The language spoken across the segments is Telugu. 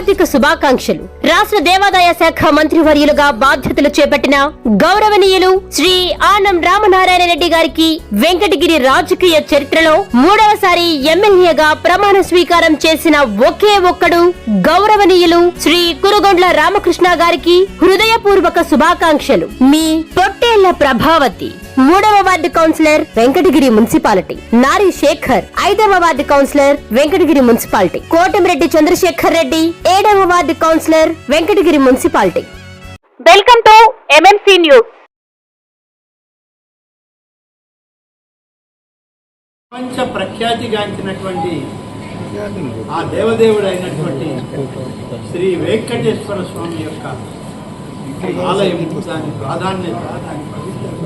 హార్దిక శుభాకాంక్షలు. రాష్ట్ర దేవాదాయ శాఖ మంత్రివర్యులుగా బాధ్యతలు చేపట్టిన గౌరవనీయులు శ్రీ ఆనం రామనారాయణ రెడ్డి గారికి వెంకటగిరి రాజకీయ చరిత్రలో మూడవసారి ఎమ్మెల్యేగా ప్రమాణ స్వీకారం చేసిన ఒకే ఒక్కడు గౌరవనీయులు శ్రీ కురుగొండ్ల రామకృష్ణ గారికి హృదయపూర్వక శుభాకాంక్షలు. మీ పొట్టేళ్ళ ప్రభావతి. మూడవ ward councillor Venkatagiri municipality. Nari Shekhar ఐదవ ward councillor Venkatagiri municipality. Kotamireddy Chandrasekhar Reddy ఏడవ ward councillor Venkatagiri municipality. Welcome to MMC news ప్రపంచ ప్రఖ్యాతిగాంచినటువంటి ఆ దేవదేవుడు అయినటువంటి శ్రీ వెంకటేశ్వర స్వామి యొక్క ఆలయం దాని ప్రాధాన్యత దాని పవిత్రత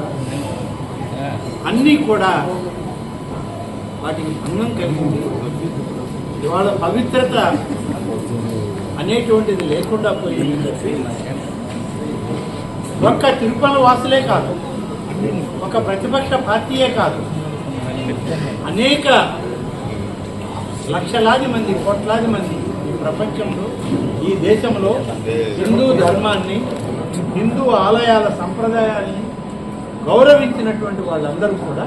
అన్నీ కూడా వాటికి భంగం కలిగింది. ఇవాళ పవిత్రత అనేటువంటిది లేకుండా పోయింది చెప్పి ఒక్క తిరుపతి వాసులే కాదు ఒక ప్రతిపక్ష పార్టీయే కాదు అనేక లక్షలాది మంది కోట్లాది మంది ఈ ప్రపంచంలో ఈ దేశంలో హిందూ ధర్మాన్ని హిందూ ఆలయాల సంప్రదాయాన్ని గౌరవించినటువంటి వాళ్ళందరూ కూడా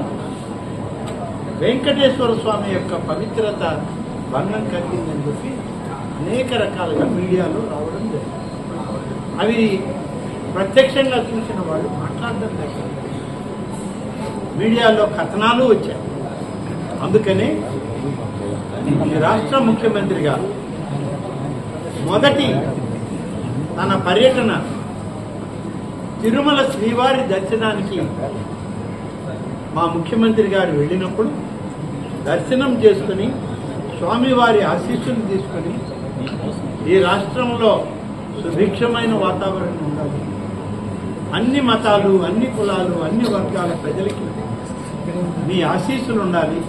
వెంకటేశ్వర స్వామి యొక్క పవిత్రత భంగం కలిగిందని చెప్పి అనేక రకాలుగా మీడియాలో రావడం జరిగింది. అవి ప్రత్యక్షంగా చూసిన వాళ్ళు మాట్లాడడం లేదు మీడియాలో కథనాలు వచ్చాయి. అందుకనే ఈ రాష్ట్ర ముఖ్యమంత్రిగా మొదటి తన పర్యటన తిరుమల శ్రీవారి దర్శనానికి మా ముఖ్యమంత్రి గారు వెళ్ళినప్పుడు దర్శనం చేసుకుని స్వామివారి ఆశీస్సులు తీసుకుని ఈ రాష్ట్రంలో సుభిక్షమైన వాతావరణం ఉండాలి. అన్ని మతాలు అన్ని కులాలు అన్ని వర్గాల ప్రజలకి మీ ఆశీస్సులు ఉండాలి.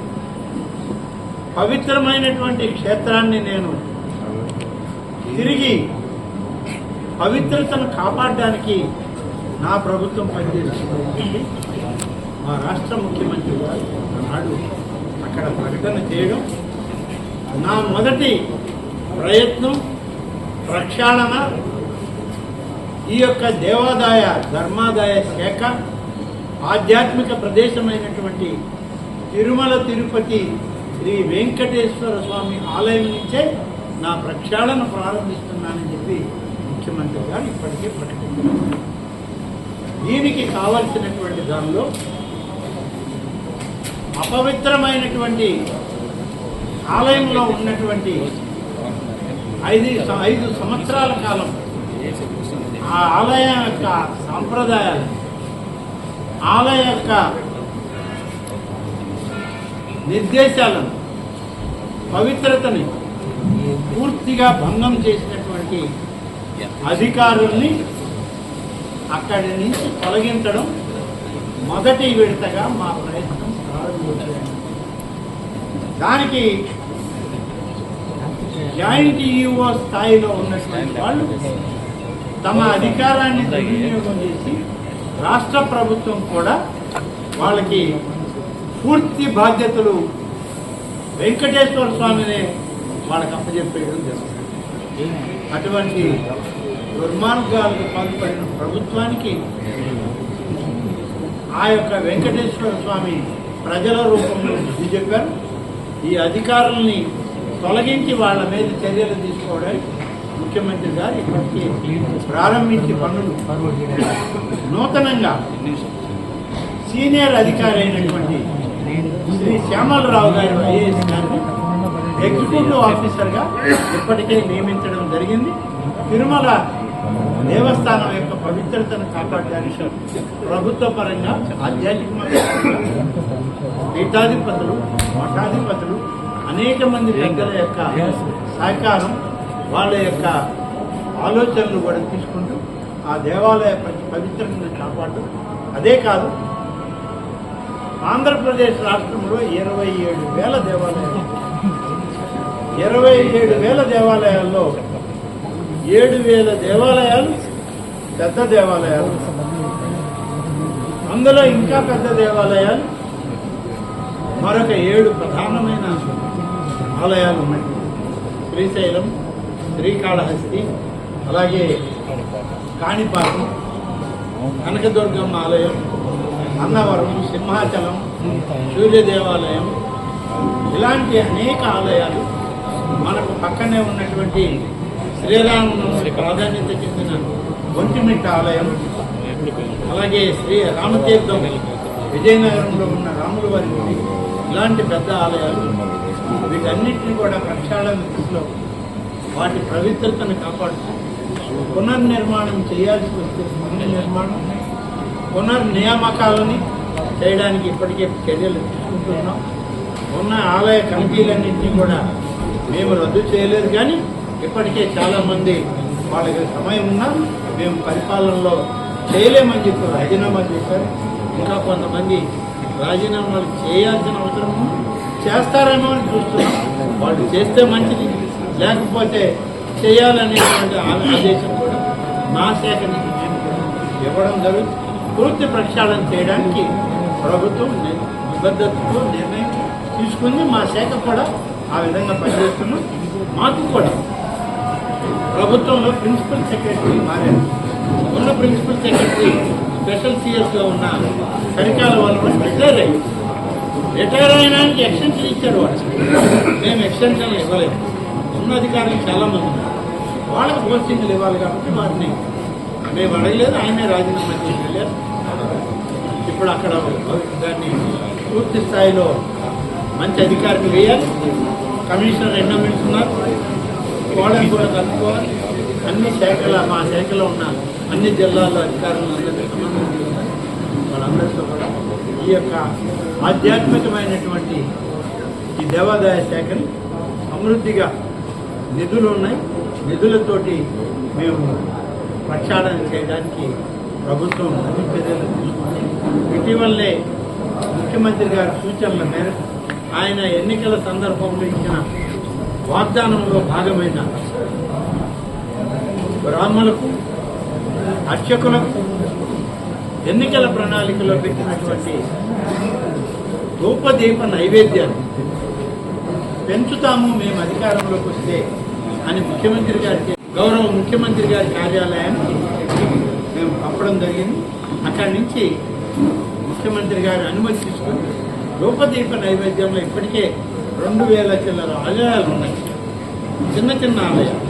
పవిత్రమైనటువంటి క్షేత్రాన్ని నేను తిరిగి పవిత్రతను కాపాడడానికి నా ప్రభుత్వం పనిచేస్తుంది మా రాష్ట్ర ముఖ్యమంత్రి గారు నాడు అక్కడ ప్రకటన చేయడం నా మొదటి ప్రయత్నం ప్రక్షాళన ఈ యొక్క దేవాదాయ ధర్మాదాయ శాఖ ఆధ్యాత్మిక ప్రదేశమైనటువంటి తిరుమల తిరుపతి శ్రీ వెంకటేశ్వర స్వామి ఆలయం నుంచే నా ప్రక్షాళన ప్రారంభిస్తున్నానని చెప్పి ముఖ్యమంత్రి గారు ఇప్పటికే ప్రకటించారు. దీనికి కావలసినటువంటి దానిలో అపవిత్రమైనటువంటి ఆలయంలో ఉన్నటువంటి ఐదు ఐదు సంవత్సరాల కాలం ఆ ఆలయం యొక్క సాంప్రదాయాలు ఆలయ యొక్క నిర్దేశాలను పవిత్రతని పూర్తిగా భంగం చేసినటువంటి అధికారుల్ని అక్కడి నుంచి తొలగించడం మొదటి విడతగా మా ప్రయత్నం ప్రారంభించాము దానికి జాయింట్ ఈఓ స్థాయిలో ఉన్నటువంటి వాళ్ళు తమ అధికారాన్ని దుర్వినియోగం చేసి రాష్ట్ర ప్రభుత్వం కూడా వాళ్ళకి పూర్తి బాధ్యతలు వెంకటేశ్వర స్వామినే వాళ్ళకి అప్పచెప్పేయడం జరుగుతుంది. అటువంటి దుర్మార్గాలకు పాల్పడిన ప్రభుత్వానికి ఆ యొక్క వెంకటేశ్వర స్వామి ప్రజల రూపంలో బుద్ధి చెప్పారు. ఈ అధికారుల్ని తొలగించి వాళ్ళ మీద చర్యలు తీసుకోవడానికి ముఖ్యమంత్రి గారు ఇప్పటికీ ప్రారంభించి పనులు నూతనంగా సీనియర్ అధికారి అయినటువంటి శ్రీ శ్యామలరావు గారు ఐఏఎస్ గారిని ఎగ్జిక్యూటివ్ ఆఫీసర్గా ఇప్పటికే నియమించడం జరిగింది. తిరుమల దేవస్థానం యొక్క పవిత్రతను కాపాడడానికి ప్రభుత్వ పరంగా ఆధ్యాత్మిక పీఠాధిపతులు మఠాధిపతులు అనేక మంది వ్యక్తుల యొక్క సహకారం వాళ్ళ యొక్క ఆలోచనలు కూడా తీసుకుంటూ ఆ దేవాలయ పవిత్రతను కాపాడు అదే కాదు ఆంధ్రప్రదేశ్ రాష్ట్రంలో ఇరవై ఏడు వేల దేవాలయాలు. ఇరవై ఏడు వేల దేవాలయాల్లో ఏడు వేల దేవాలయాలు పెద్ద దేవాలయాలు. అందులో ఇంకా పెద్ద దేవాలయాలు మరొక ఏడు ప్రధానమైన ఆలయాలు ఉన్నాయి. శ్రీశైలం శ్రీకాళహస్తి అలాగే కాణిపాకం కనకదుర్గమ్మ ఆలయం అన్నవరం సింహాచలం సూర్య దేవాలయం ఇలాంటి అనేక ఆలయాలు మనకు పక్కనే ఉన్నటువంటి శ్రీరామనవమి ప్రాధాన్యత చెందిన ఒంటిమిట్ట ఆలయం. అలాగే శ్రీ రామతీర్థం విజయనగరంలో ఉన్న రాముల వారి గుడి ఇలాంటి పెద్ద ఆలయాలు వీటన్నింటినీ కూడా ప్రక్షాళన దృష్టిలో వాటి పవిత్రతను కాపాడుతూ పునర్నిర్మాణం చేయాల్సి వస్తే పునర్నిర్మాణం పునర్నియామకాలని చేయడానికి ఇప్పటికే చర్యలు తీసుకుంటున్నాం ఉన్న ఆలయ కమిటీలన్నింటినీ కూడా మేము రద్దు చేయలేదు. కానీ ఇప్పటికే చాలామంది వాళ్ళకి సమయం ఉన్నా మేము పరిపాలనలో చేయలేమని చెప్పి రాజీనామా చేశారు. ఇంకా కొంతమంది రాజీనామాలు చేయాల్సిన అవసరం చేస్తారేమో అని చూస్తున్నాం. వాళ్ళు చేస్తే మంచిది లేకపోతే చేయాలనేటువంటి ఆదేశం కూడా మా శాఖ నుంచి మేము ఇవ్వడం జరుగుతుంది. పూర్తి ప్రక్షాళన చేయడానికి ప్రభుత్వం నిబద్ధతతో నిర్ణయం తీసుకుంది. మా శాఖ కూడా ఆ విధంగా పనిచేస్తున్నాం మాకు కూడా ప్రభుత్వంలో ప్రిన్సిపల్ సెక్రటరీ మారారు. ఉన్న ప్రిన్సిపల్ సెక్రటరీ స్పెషల్ సిఎస్గా ఉన్న సరికాల వాళ్ళు రిటైర్ అయ్యారు. రిటైర్ అయినానికి ఎక్స్టెన్షన్ ఇచ్చారు వాళ్ళు మేము ఎక్స్టెన్షన్ ఇవ్వలేము ఉన్న అధికారులు చాలామంది ఉన్నారు. వాళ్ళకి పోస్టింగ్లు ఇవ్వాలి కాబట్టి వాటిని మేము అడగలేదు. ఆయనే రాజీనామా చేసి వెళ్ళారు. ఇప్పుడు అక్కడ దాన్ని పూర్తి స్థాయిలో మంచి అధికారులు వేయాలి కమిషనర్ ఎండోమెంట్స్ ఉన్నారు. వాళ్ళని కూడా కలుపుకోవాలి అన్ని శాఖల మా శాఖలో ఉన్న అన్ని జిల్లాల్లో అధికారులు అందరినీ సమన్వయం వాళ్ళందరితో కూడా ఈ యొక్క ఆధ్యాత్మికమైనటువంటి ఈ దేవాదాయ శాఖని సమృద్ధిగా నిధులు ఉన్నాయి. నిధులతోటి మేము ప్రక్షాళన చేయడానికి ప్రభుత్వం అన్ని చర్యలు తీసుకుంది. ఇటీవలనే ముఖ్యమంత్రి గారి సూచనల మేరకు ఆయన ఎన్నికల సందర్భంలో ఇచ్చిన వాగ్దానంలో భాగమైన బ్రాహ్మణులకు అర్చకులకు ఎన్నికల ప్రణాళికలో పెట్టినటువంటి ధూపదీప నైవేద్యాన్ని పెంచుతాము మేము అధికారంలోకి వస్తే అని ముఖ్యమంత్రి గారికి గౌరవ ముఖ్యమంత్రి గారి కార్యాలయానికి మేము పంపడం జరిగింది. అక్కడి నుంచి ముఖ్యమంత్రి గారి అనుమతి తీసుకుని ధూపదీప నైవేద్యంలో ఇప్పటికే రెండు వేల చిల్లర ఆలయాలు ఉన్నాయి. చిన్న చిన్న ఆలయాలు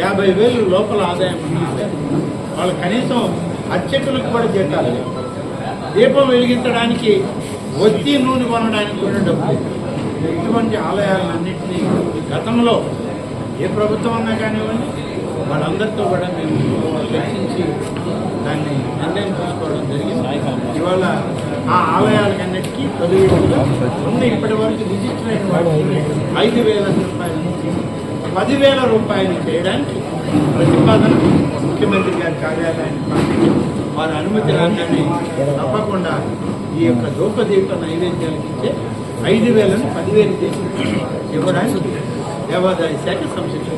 యాభై వేలు లోపల ఆదాయం ఉన్న ఆదాయం. వాళ్ళు కనీసం అర్చకులకు కూడా జీతాలు దీపం వెలిగించడానికి ఒత్తి నూనె కొనడానికి కూడా డబ్బు ఇటువంటి ఆలయాలన్నింటినీ గతంలో ఏ ప్రభుత్వం అన్నా కానివ్వండి వాళ్ళందరితో కూడా మేము చర్చించి దాన్ని నిర్ణయం తీసుకోవడం జరిగింది. ఇవాళ ఆ ఆలయాలకన్నిటికీ పదివేలుగా ఉన్న ఇప్పటి వరకు రిజిస్టర్ అయిన వాటిని ఐదు వేల రూపాయల నుంచి పదివేల రూపాయలు చేయడానికి ప్రతిపాదన ముఖ్యమంత్రి గారి కార్యాలయానికి పంపించి వారి అనుమతి రాగానే తప్పకుండా ఈ యొక్క దూపదీప నైవేద్యాలకు ఇచ్చే ఐదు వేలను పదివేలు చేసి ఇవ్వడానికి దేవాదాయ శాఖ సంశిక్షణ